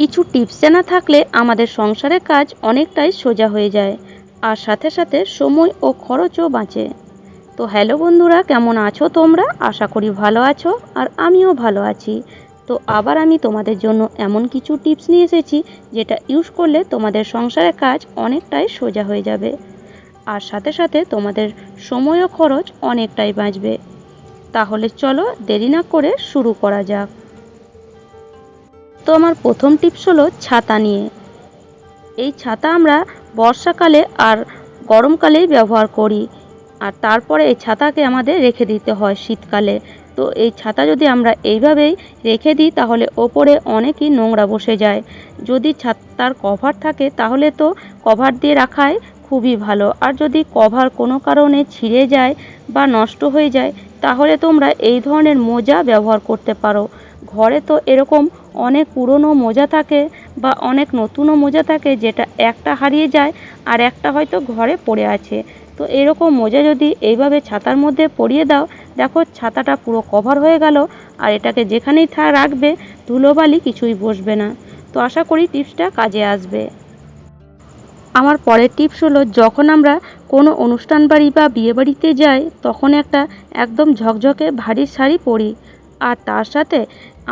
কিছু টিপস জানা থাকলে আমাদের সংসারের কাজ অনেকটাই সোজা হয়ে যায়, আর সাথে সাথে সময় ও খরচও বাঁচে। তো হ্যালো বন্ধুরা, কেমন আছো তোমরা? আশা করি ভালো আছো, আর আমিও ভালো আছি। তো আবার আমি তোমাদের জন্য এমন কিছু টিপস নিয়ে এসেছি, যেটা ইউজ করলে তোমাদের সংসারের কাজ অনেকটাই সোজা হয়ে যাবে, আর সাথে সাথে তোমাদের সময় ও খরচ অনেকটাই বাঁচবে। তাহলে চলো দেরি না করে শুরু করা যাক। তো আমার প্রথম টিপস হলো ছাতা নিয়ে। এই ছাতা আমরা বর্ষাকালে আর গরমকালেই ব্যবহার করি। আর তারপরে এই ছাতাকে আমাদের রেখে দিতে হয় শীতকালে। তো এই ছাতা যদি আমরা এইভাবেই রেখে দিই, তাহলে ওপরে অনেকই নোংরা বসে যায়। যদি ছাতার কভার থাকে, তাহলে তো কভার দিয়ে রাখাই খুবই ভালো। আর যদি কভার কোনো কারণে ছিঁড়ে যায় বা নষ্ট হয়ে যায়, তাহলে তোমরা এই ধরনের মোজা ব্যবহার করতে পারো। ঘরে তো এরকম অনেক পুরনো মোজা থাকে বা অনেক নতুনও মোজা থাকে যেটা একটা হারিয়ে যায় আর একটা হয়তো ঘরে পড়ে আছে। তো এরকম মোজা যদি এইভাবে ছাতার মধ্যে পরিয়ে দাও, দেখো ছাতাটা পুরো কভার হয়ে গেল আর এটাকে যেখানেই থা রাখবে ধুলোবালি কিছুই বসবে না। তো আশা করি টিপসটা কাজে আসবে। আমার পরের টিপস হলো, যখন আমরা কোনো অনুষ্ঠান বাড়ি বা বিয়ে বাড়িতে যাই, তখন একটা একদম ঝকঝকে ভারী শাড়ি পরি। আর তার সাথে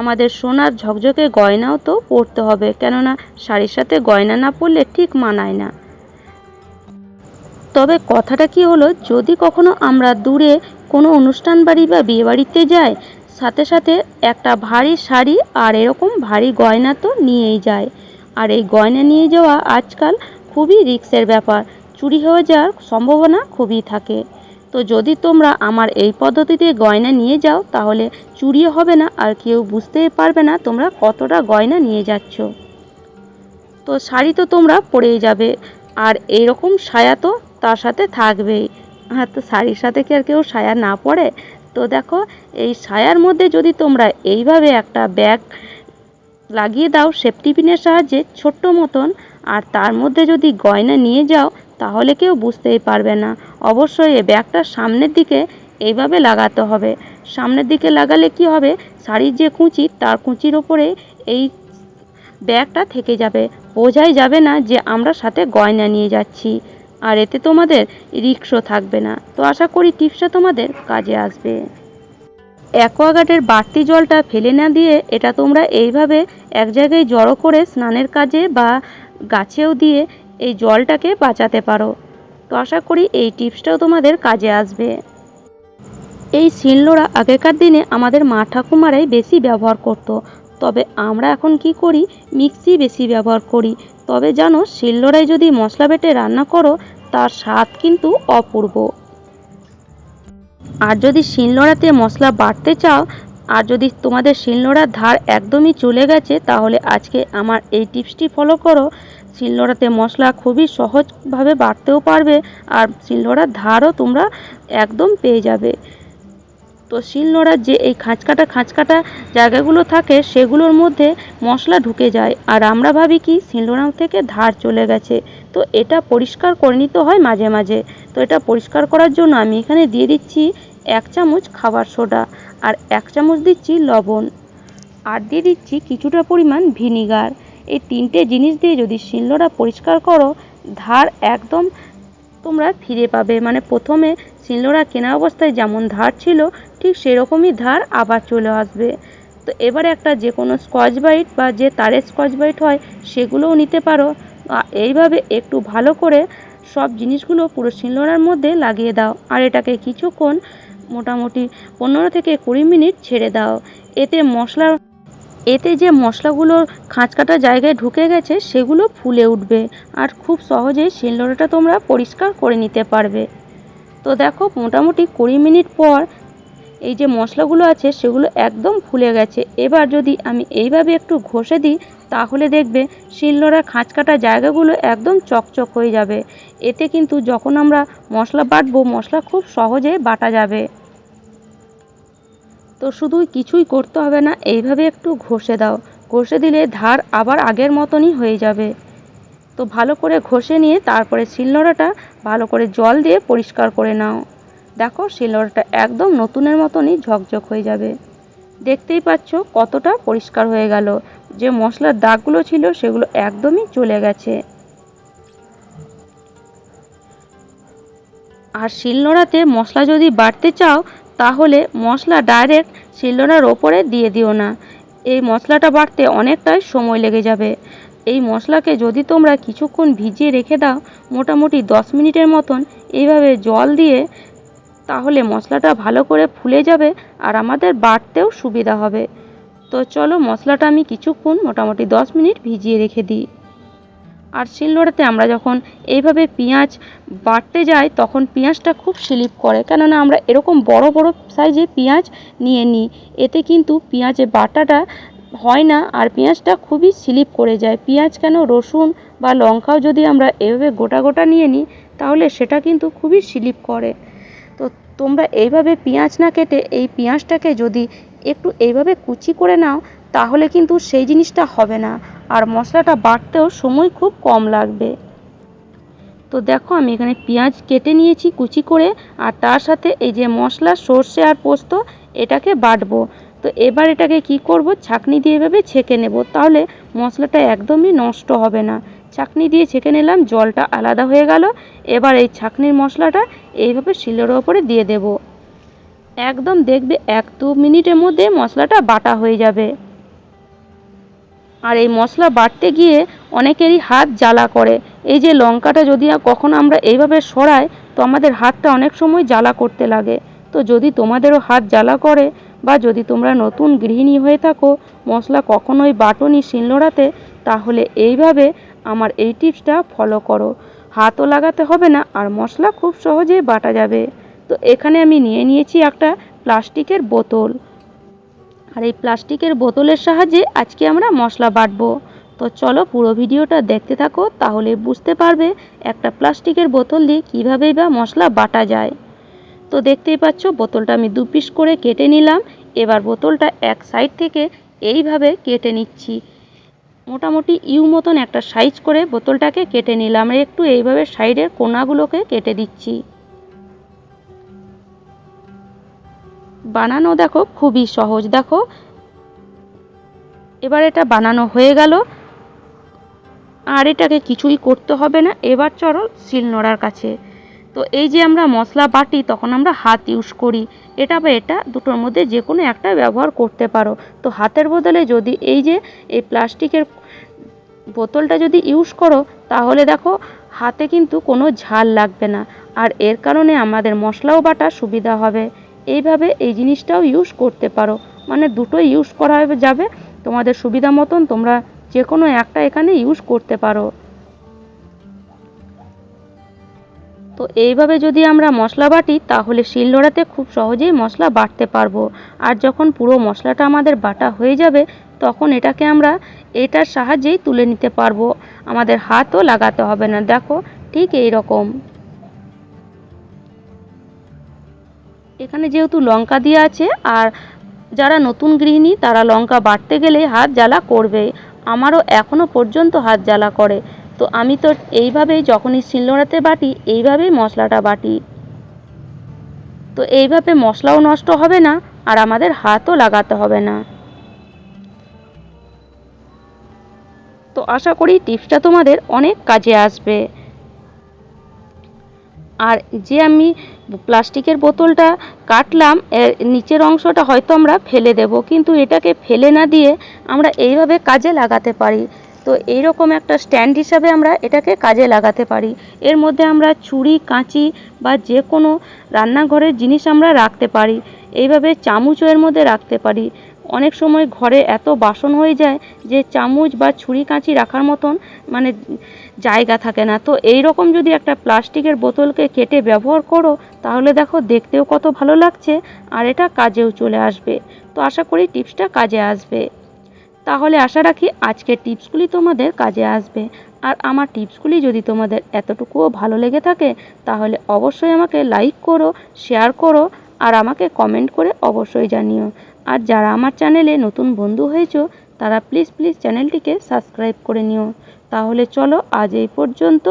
আমাদের সোনার ঝকঝকে গয়নাও তো পরতে হবে, কেননা শাড়ির সাথে গয়না না পরলে ঠিক মানায় না। তবে কথাটা কি হলো, যদি কখনো আমরা দূরে কোনো অনুষ্ঠান বাড়ি বা বিয়ে বাড়িতে যাই, সাথে সাথে একটা ভারী শাড়ি আর এরকম ভারী গয়না তো নিয়েই যায় আর এই গয়না নিয়ে যাওয়া আজকাল খুবই রিস্কের ব্যাপার, চুরি হয়ে যাওয়ার সম্ভাবনা খুবই থাকে। তো যদি তোমরা আমার এই পদ্ধতিতে গয়না নিয়ে যাও, তাহলে চুরিও হবে না আর কেউ বুঝতেই পারবে না তোমরা কতটা গয়না নিয়ে যাচ্ছ। তো শাড়ি তো তোমরা পরেই যাবে, আর এইরকম সায়া তো তার সাথে থাকবেই। হ্যাঁ তো শাড়ির সাথে কি আর কেউ সায়া না পরে? তো দেখো, এই সায়ার মধ্যে যদি তোমরা এইভাবে একটা ব্যাগ লাগিয়ে দাও সেফটি পিনের সাহায্যে ছোট্ট মতন, আর তার মধ্যে যদি গয়না নিয়ে যাও, তাহলে কেউ বুঝতেই পারবে না। অবশ্যই এই ব্যাগটা সামনের দিকে এইভাবে লাগাতে হবে। সামনের দিকে লাগালে কি হবে? শাড়ির যে কুঁচি, তার কুঁচির ওপরে এই ব্যাগটা থেকে যাবে। বোঝাই যাবে না যে আমরা সাথে গয়না নিয়ে যাচ্ছি। আর এতে তোমাদের রিক্সও থাকবে না। তো আশা করি টিপসটা তোমাদের কাজে আসবে। অ্যাকোয়াগার্ডের বাড়তি জলটা ফেলে না দিয়ে এটা তোমরা এইভাবে এক জায়গায় জড়ো করে স্নানের কাজে বা গাছেও দিয়ে এই জলটাকে বাঁচাতে পারো। তো আশা করি এই টিপসটাও তোমাদের কাজে আসবে। এই শিলনোড়া আগেকার দিনে আমাদের মা ঠাকুমারাই বেশি ব্যবহার করতো। তবে আমরা এখন কি করি? মিক্সি বেশি ব্যবহার করি। তবে জানো, শিলনোড়ায় যদি মশলা বেটে রান্না করো, তার স্বাদ কিন্তু অপূর্ব। আর যদি শিলনোড়াতে মশলা বাটতে চাও, আর যদি তোমাদের শিলনোড়ার ধার একদমই চলে গেছে, তাহলে আজকে আমার এই টিপসটি ফলো করো। শিলনোড়াতে মশলা খুবই সহজভাবে বাড়তেও পারবে আর শিলনোড়ার ধারও তোমরা একদম পেয়ে যাবে। তো শিলনোড়ার যে এই খাঁচকাটা খাঁচকাটা জায়গাগুলো থাকে, সেগুলোর মধ্যে মশলা ঢুকে যায়। আর আমরা ভাবি কি, শিলনোড়া থেকে ধার চলে গেছে। তো এটা পরিষ্কার করে নিতে হয় মাঝে মাঝে। তো এটা পরিষ্কার করার জন্য আমি এখানে দিয়ে দিচ্ছি এক চামচ খাবার সোডা আর এক চামচ দিচ্ছি লবণ। আর দিয়ে দিচ্ছি কিছুটা পরিমাণ ভিনিগার। এই তিনটে জিনিস দিয়ে যদি শিলনোড়া পরিষ্কার করো, ধার একদম তোমরা ফিরে পাবে। মানে প্রথমে শিলনোড়া কেনা অবস্থায় যেমন ধার ছিল, ঠিক সেরকমই ধার আবার চলে আসবে। তো এবারে একটা যে কোনো স্কচ বাইট বা যে তারের স্কচ বাইট হয়, সেগুলোও নিতে পারো। এইভাবে একটু ভালো করে সব জিনিসগুলো পুরো শিলনোড়ার মধ্যে লাগিয়ে দাও। আর এটাকে কিছুক্ষণ মোটামুটি পনেরো থেকে কুড়ি মিনিট ছেড়ে দাও। এতে মশলার এতে যে মশলাগুলোর খাঁচকাটা জায়গায় ঢুকে গেছে, সেগুলো ফুলে উঠবে। আর খুব সহজেই শিলনোড়াটা তোমরা পরিষ্কার করে নিতে পারবে। তো দেখো, মোটামুটি কুড়ি মিনিট পর এই যে মশলাগুলো আছে, সেগুলো একদম ফুলে গেছে। এবার যদি আমি এইভাবে একটু ঘষে দিই, তাহলে দেখবে শিলনোড়া শিলনোড়ার খাঁচকাটা জায়গাগুলো একদম চকচক হয়ে যাবে। এতে কিন্তু যখন আমরা মশলা বাটবো, মশলা খুব সহজে বাটা যাবে। তো শুধু কিছুই করতে হবে না, এইভাবে একটু ঘষে দাও। ঘষে দিলে ধার আবার আগের মতনই হয়ে যাবে। তো ভালো করে ঘষে নিয়ে তারপরে শিলনোড়াটা ভালো করে জল দিয়ে পরিষ্কার করে নাও। দেখো শিলনোড়াটা একদম নতুনের মতনই ঝকঝক হয়ে যাবে। দেখতেই পাচ্ছ কতটা পরিষ্কার হয়ে গেল। যে মশলার দাগগুলো ছিল সেগুলো একদমই চলে গেছে। আর শিলনোড়াতে মশলা যদি বাড়তে চাও তাহলে মশলা ডাইরেক্ট শিলনোড়ার ওপরে দিয়ে দিও না। এই মশলাটা বাড়তে অনেকটাই সময় লেগে যাবে। এই মশলাকে যদি তোমরা কিছুক্ষণ ভিজিয়ে রেখে দাও, মোটামুটি দশ মিনিটের মতন এইভাবে জল দিয়ে, তাহলে মশলাটা ভালো করে ফুলে যাবে আর আমাদের বাটতেও সুবিধা হবে। তো চলো মশলাটা আমি কিছুক্ষণ মোটামুটি দশ মিনিট ভিজিয়ে রেখে দিই। আর শিলনোড়াতে আমরা যখন এইভাবে পেঁয়াজ বাটতে যাই, তখন পেঁয়াজটা খুব স্লিপ করে। কেননা আমরা এরকম বড় বড় সাইজে পেঁয়াজ নিয়ে নিই। এতে কিন্তু পেঁয়াজে বাটাটা হয় না আর পেঁয়াজটা খুবই স্লিপ করে যায়। পেঁয়াজ কেন, রসুন বা লঙ্কাও যদি আমরা এভাবে গোটা গোটা নিয়ে নিই, তাহলে সেটা কিন্তু খুবই স্লিপ করে। তো তোমরা এইভাবে পেঁয়াজ না কেটে এই পেঁয়াজটাকে যদি একটু এইভাবে কুচি করে নাও, তাহলে কিন্তু সেই জিনিসটা হবে না। আর মশলাটা বাটতেও সময় খুব কম লাগবে। তো দেখো, আমি এখানে পেঁয়াজ কেটে নিয়েছি কুচি করে, আর তার সাথে এই যে মশলা, সর্ষে আর পোস্ত, এটাকে বাটবো। তো এবার এটাকে কি করব? ছাঁকনি দিয়ে এভাবে ছেঁকে নেব, তাহলে মশলাটা একদমই নষ্ট হবে না। ছাঁকনি দিয়ে ছেঁকে নিলাম, জলটা আলাদা হয়ে গেল। এবার এই ছাঁকনির মশলাটা এইভাবে শিলের ওপরে দিয়ে দেব। একদম দেখবে এক দু মিনিটের মধ্যে মশলাটা বাটা হয়ে যাবে। আর এই মশলা বাটতে গিয়ে অনেকেরই হাত জ্বালা করে। এই যে লঙ্কাটা যদি কখনো আমরা এইভাবে সরাই, তো আমাদের হাতটা অনেক সময় জ্বালা করতে লাগে। তো যদি তোমাদেরও হাত জ্বালা করে বা যদি তোমরা নতুন গৃহিণী হয়ে থাকো, মশলা কখনোই বাটনি শিলনোড়াতে তাহলে এইভাবে আমার এই টিপসটা ফলো করো। হাতও লাগাতে হবে না, আর মশলা খুব সহজেই বাটা যাবে। তো এখানে আমি নিয়ে নিয়েছি একটা প্লাস্টিকের বোতল। আর এই প্লাস্টিকের বোতলের সাহায্যে আজকে আমরা মশলা বাটবো। তো চলো পুরো ভিডিওটা দেখতে থাকো, তাহলে বুঝতে পারবে একটা প্লাস্টিকের বোতল দিয়ে কীভাবেই বা মশলা বাটা যায়। তো দেখতেই পাচ্ছ, বোতলটা আমি দু পিস করে কেটে নিলাম। এবার বোতলটা এক সাইড থেকে এইভাবে কেটে নিচ্ছি। মোটামুটি ইউ মতন একটা সাইজ করে বোতলটাকে কেটে নিলাম। আর একটু এইভাবে সাইডের কোনাগুলোকে কেটে দিচ্ছি। বানানো দেখো খুবই সহজ, দেখো। এবার এটা বানানো হয়ে গেল। আর এটাকে কিছুই করতে হবে না, এবার চলো শিলনোড়ার কাছে। তো এই যে আমরা মশলা বাটি, তখন আমরা হাত ইউজ করি। এটা বা এটা দুটোর মধ্যে যে কোনো একটা ব্যবহার করতে পারো। তো হাতের বদলে যদি এই যে, এই প্লাস্টিকের বোতলটা যদি ইউজ করো, তাহলে দেখো হাতে কিন্তু কোনো ঝাল লাগবে না। আর এর কারণে আমাদের মশলাও বাটা সুবিধা হবে। এইভাবে এই জিনিসটাও ইউজ করতে পারো। মানে দুটোই ইউজ করা যাবে। তোমাদের সুবিধা মতন তোমরা যে কোনো একটা এখানে ইউজ করতে পারো। তো এইভাবে যদি আমরা মশলা বাটি, তাহলে শিলনোড়াতে খুব সহজেই মশলা বাটতে পারব। আর যখন পুরো মশলাটা আমাদের বাটা হয়ে যাবে, তখন এটাকে আমরা এটার সাহায্যেই তুলে নিতে পারব। আমাদের হাতও লাগাতে হবে না। দেখো, ঠিক এই রকম এখানে যেহেতু লঙ্কা দিয়ে আছে, আর যারা নতুন গৃহিণী, তারা লঙ্কা বাটতে গেলে হাত জ্বালা করবে। আমারও এখনও পর্যন্ত হাত জ্বালা করে। তো আমি তো এইভাবেই যখনই শিলনোড়াতে বাটি, এইভাবেই মশলাটা বাটি। তো এইভাবে মশলাও নষ্ট হবে না, আর আমাদের হাতও লাগাতে হবে না। তো আশা করি টিপসটা তোমাদের অনেক কাজে আসবে। আর যে আমি প্লাস্টিকের বোতলটা কাটলাম, এর নিচের অংশটা হয়তো আমরা ফেলে দেব, কিন্তু এটাকে ফেলে না দিয়ে আমরা এইভাবে কাজে লাগাতে পারি। তো এইরকম একটা স্ট্যান্ড হিসাবে আমরা এটাকে কাজে লাগাতে পারি। এর মধ্যে আমরা ছুরি, কাঁচি বা যে কোনো রান্নাঘরের জিনিস আমরা রাখতে পারি। এইভাবে চামচও এর মধ্যে রাখতে পারি। অনেক সময় ঘরে এত বাসন হয়ে যায় যে চামচ বা ছুরি কাঁচি রাখার মতন মানে জায়গা থাকে না। তো এই রকম যদি একটা প্লাস্টিকের বোতলকে কেটে ব্যবহার করো, তাহলে দেখো দেখতেও কত ভালো লাগছে আর এটা কাজেও চলে আসবে। তো আশা করি টিপসটা কাজে আসবে। তাহলে আশা রাখি আজকের টিপসগুলি তোমাদের কাজে আসবে। আর আমার টিপসগুলি যদি তোমাদের এতটুকুও ভালো লেগে থাকে, তাহলে অবশ্যই আমাকে লাইক করো, শেয়ার করো আর আমাকে কমেন্ট করে অবশ্যই জানিও। আর যারা আমার চ্যানেলে নতুন বন্ধু হয়েছো, তারা প্লিজ প্লিজ চ্যানেলটিকে সাবস্ক্রাইব করে নিও। তাহলে চলো আজ এই পর্যন্ত।